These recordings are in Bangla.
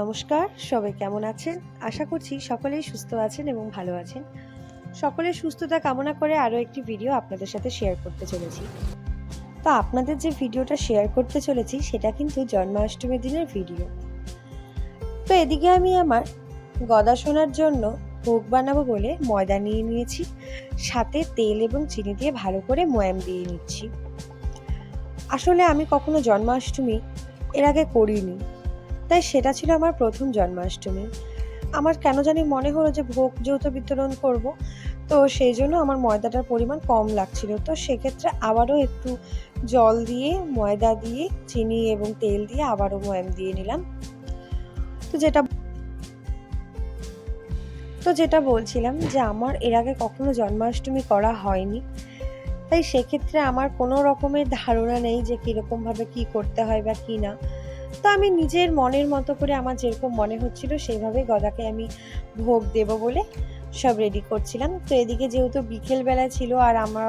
নমস্কার, সবাই কেমন আছেন? আশা করছি সকলেই সুস্থ আছেন এবং ভালো আছেন। সকলের সুস্থতা কামনা করে আরও একটি ভিডিও আপনাদের সাথে শেয়ার করতে চলেছি। তো আপনাদের যে ভিডিওটা শেয়ার করতে চলেছি, সেটা কিন্তু জন্মাষ্টমীর দিনের ভিডিও। তো এদিকে আমি আমার গদা শোনার জন্য ভোগ বানাবো বলে ময়দা নিয়ে নিয়েছি, সাথে তেল এবং চিনি দিয়ে ভালো করে ময়াম দিয়ে নিচ্ছি। আসলে আমি কখনো জন্মাষ্টমী এর আগে করিনি। তাই সেটা ছিল আমার প্রথম জন্মাষ্টমী। আমার কেন জানি মনে হলো যে ভোগ যেহেতু বিতরণ করব, তো সেই জন্য আমার ময়দাটার পরিমাণ কম লাগছিল। তো সেক্ষেত্রে আবারও একটু জল দিয়ে, ময়দা দিয়ে, চিনি এবং তেল দিয়ে আবারও ময়াম দিয়ে নিলাম। তো যেটা তো যেটা বলছিলাম যে আমার এর আগে কখনো জন্মাষ্টমী করা হয়নি, তাই সেক্ষেত্রে আমার কোনো রকমের ধারণা নেই যে কীরকমভাবে কী করতে হয় বা কী না। তো আমি নিজের মনের মতো করে আমার যেরকম মনে হচ্ছিল সেইভাবে গদাকে আমি ভোগ দেব বলে সব রেডি করছিলাম। তো এদিকে যেহেতু বিকেলবেলা ছিল আর আমার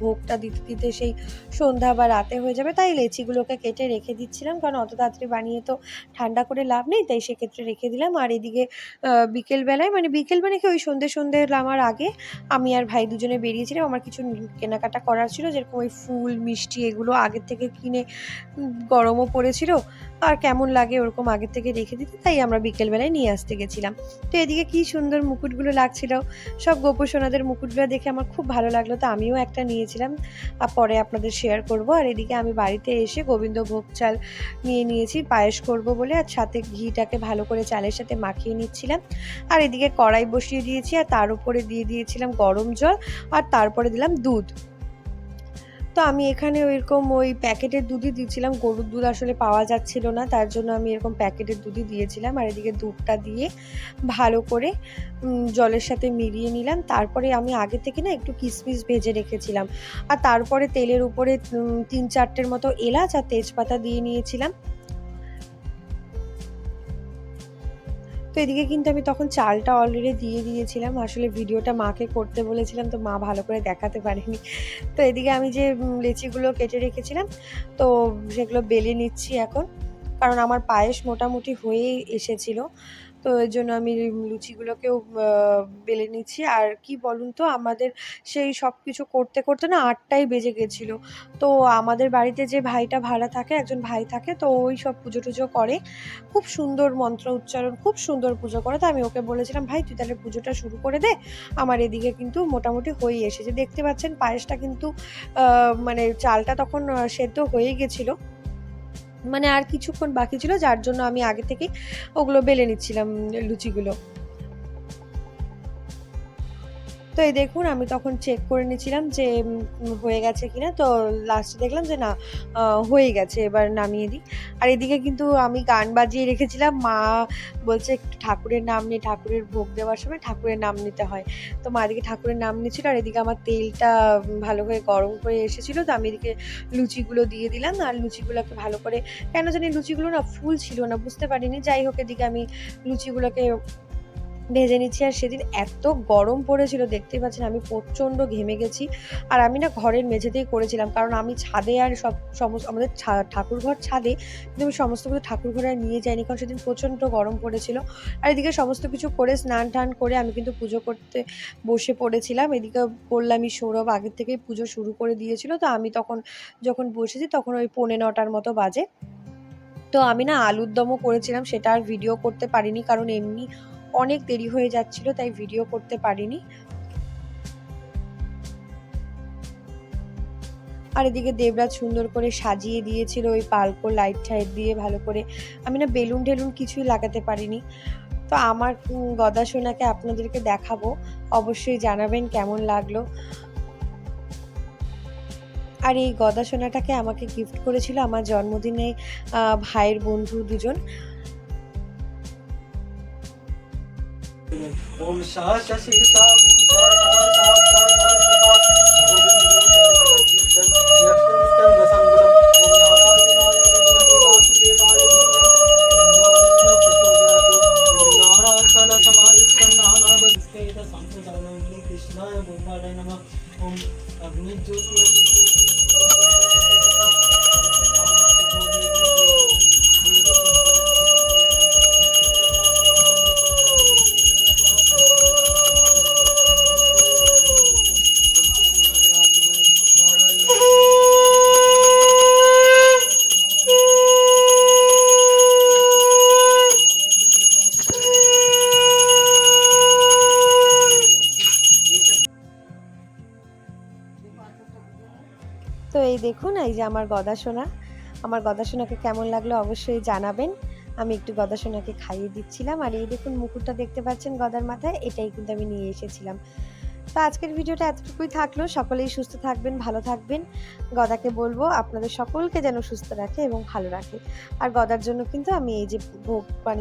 ভোগটা দিতে দিতে সেই সন্ধ্যা বা রাতে হয়ে যাবে, তাই লেচিগুলোকে কেটে রেখে দিচ্ছিলাম। কারণ অত তাড়াতাড়ি বানিয়ে তো ঠান্ডা করে লাভ নেই, তাই সেক্ষেত্রে রেখে দিলাম। আর এদিকে বিকেলবেলায় মানে বিকেল মানে কি ওই সন্ধ্যে সন্ধ্যে আমার আগে আমি আর ভাই দুজনে বেরিয়েছিলাম। আমার কিছু কেনাকাটা করার ছিল, যেরকম ওই ফুল, মিষ্টি এগুলো আগের থেকে কিনে গরমও পড়েছিল। আর কেমন লাগে ওরকম আগের থেকে রেখে দিতে, তাই আমরা বিকেলবেলায় নিয়ে আসতে গেছিলাম। তো এদিকে কি সুন্দর মুকুটগুলো লাগছিল সব গোপসোনাদের মুকুটগুলো দেখে আমার খুব ভালো লাগল, তো আমিও একটা নিয়েছিলাম আর পরে আপনাদের শেয়ার করব। আর এদিকে আমি বাড়িতে এসে গোবিন্দ ভোগ চাল নিয়ে নিয়েছি, পায়েস করব বলে, আর সাথে ঘিটাকে ভালো করে চালের সাথে মাখিয়ে নিচ্ছিলাম। আর এদিকে কড়াই বসিয়ে দিয়েছি, আর তার উপরে দিয়ে দিয়েছিলাম গরম জল, আর তারপরে দিলাম দুধ। তো আমি এখানে ওইরকম ওই প্যাকেটের দুধই দিয়েছিলাম গরুর দুধ আসলে পাওয়া যাচ্ছিল না, তার জন্য আমি এরকম প্যাকেটের দুধই দিয়েছিলাম। আর এদিকে দুধটা দিয়ে ভালো করে জলের সাথে মিলিয়ে নিলাম। তারপরে আমি আগে থেকে না একটু কিসমিস ভেজে রেখেছিলাম। আর তারপরে তেলের উপরে তিন চারটের মতো এলাচ আর তেজপাতা দিয়ে নিয়েছিলাম। তো এদিকে কিন্তু আমি তখন চালটা অলরেডি দিয়ে দিয়েছিলাম। আসলে ভিডিওটা মাকে করতে বলেছিলাম, তো মা ভালো করে দেখাতে পারেনি। তো এদিকে আমি যে লেচিগুলো কেটে রেখেছিলাম, তো সেগুলো বেলে নিচ্ছি এখন। কারণ আমার পায়েস মোটামুটি হয়েই এসেছিল। তো এর জন্য আমি লুচিগুলোকেও বেলে নিচ্ছি। আর কি বলুন তো, আমাদের সেই সব কিছু করতে করতে না আটটাই বেজে গেছিল। তো আমাদের বাড়িতে যে ভাইটা ভাড়া থাকে, একজন ভাই থাকে, তো ওই সব পুজো টুজো করে। খুব সুন্দর মন্ত্র উচ্চারণ, খুব সুন্দর পুজো করে। তো আমি ওকে বলেছিলাম, ভাই, তুই তাহলে পুজোটা শুরু করে দে। আমার এদিকে কিন্তু মোটামুটি হয়েই এসেছে। দেখতে পাচ্ছেন, পায়েসটা কিন্তু মানে চালটা তখন সেদ্ধ হয়ে গেছিল। মানে আর কিছুক্ষণ বাকি ছিল যার জন্য আমি আগে থেকে ওগুলো বেলে নিচ্ছিলাম লুচিগুলো। তো এই দেখুন, আমি তখন চেক করে নিয়েছিলাম যে হয়ে গেছে কিনা। তো লাস্টে দেখলাম যে, না হয়ে গেছে, এবার নামিয়ে দিই। আর এদিকে কিন্তু আমি গান বাজিয়ে রেখেছিলাম। মা বলছে, একটু ঠাকুরের নাম নিয়ে ঠাকুরের ভোগ দেওয়ার সময় ঠাকুরের নাম নিতে হয়। তো মা এদিকে ঠাকুরের নাম নিয়েছিল, আর এদিকে আমার তেলটা ভালো করে গরম করে এসেছিল। তো আমি এদিকে লুচিগুলো দিয়ে দিলাম। আর লুচিগুলোকে ভালো করে, কেন জানি লুচিগুলো না, ফুল ছিল না, বুঝতে পারিনি। যাই হোক, এদিকে আমি লুচিগুলোকে ভেজে নিচ্ছি আর সেদিন এত গরম পড়েছিল, দেখতেই পাচ্ছেন আমি প্রচণ্ড ঘেমে গেছি। আর আমি না ঘরের মেঝেতেই করেছিলাম, কারণ আমি ছাদে আর সব সমস্ত, আমাদের ঠাকুর ঘর ছাদে, কিন্তু আমি সমস্ত কিছু ঠাকুর ঘরে আর নিয়ে যাইনি, কারণ সেদিন প্রচণ্ড গরম পড়েছিল। আর এদিকে সমস্ত কিছু করে স্নান টান করে আমি কিন্তু পুজো করতে বসে পড়েছিলাম। এদিকে বললামই সৌরভ, আগের থেকেই পুজো শুরু করে দিয়েছিল, তো আমি তখন যখন বসেছি তখন ওই পৌনে নটার মতো বাজে। তো আমি না আলুর দমও করেছিলাম, সেটা আর ভিডিও করতে পারিনি, কারণ এমনি অনেক দেরি হয়ে যাচ্ছিল, তাই ভিডিও করতে পারিনি। আর এদিকে দেবরাজ সুন্দর করে সাজিয়ে দিয়েছিল ওই পালকো লাইট টাইট দিয়ে, ভালো করে। আমি না বেলুন টেলুন কিছুই লাগাতে পারিনি। তো আমার গদা সোনাকে আপনাদেরকে দেখাবো। অবশ্যই জানাবেন কেমন লাগল। আর এই গদা সোনাটাকে আমাকে গিফট করেছিল আমার জন্মদিনে ভাইয়ের বন্ধু দুজন। ओम शाह शशि कृष्णाय ब्रह्माय नमः। ओम अग्निज्योति তো এই দেখুন, এই যে আমার গদা সোনা। আমার গদা সোনাকে কেমন লাগল অবশ্যই জানাবেন। আমি একটু গদা সোনাকে খাইয়ে দিচ্ছিলাম। আর এই দেখুন, মুকুটটা দেখতে পাচ্ছেন গদার মাথায়, এটাই কিন্তু আমি নিয়ে এসেছিলাম। তো আজকের ভিডিওটা এতটুকুই থাকল। সকলেই সুস্থ থাকবেন, ভালো থাকবেন। গদাকে বলব, আপনাদের সকলকে যেন সুস্থ রাখে এবং ভালো রাখে। আর গদার জন্য কিন্তু আমি এই যে ভোগ বানিয়ে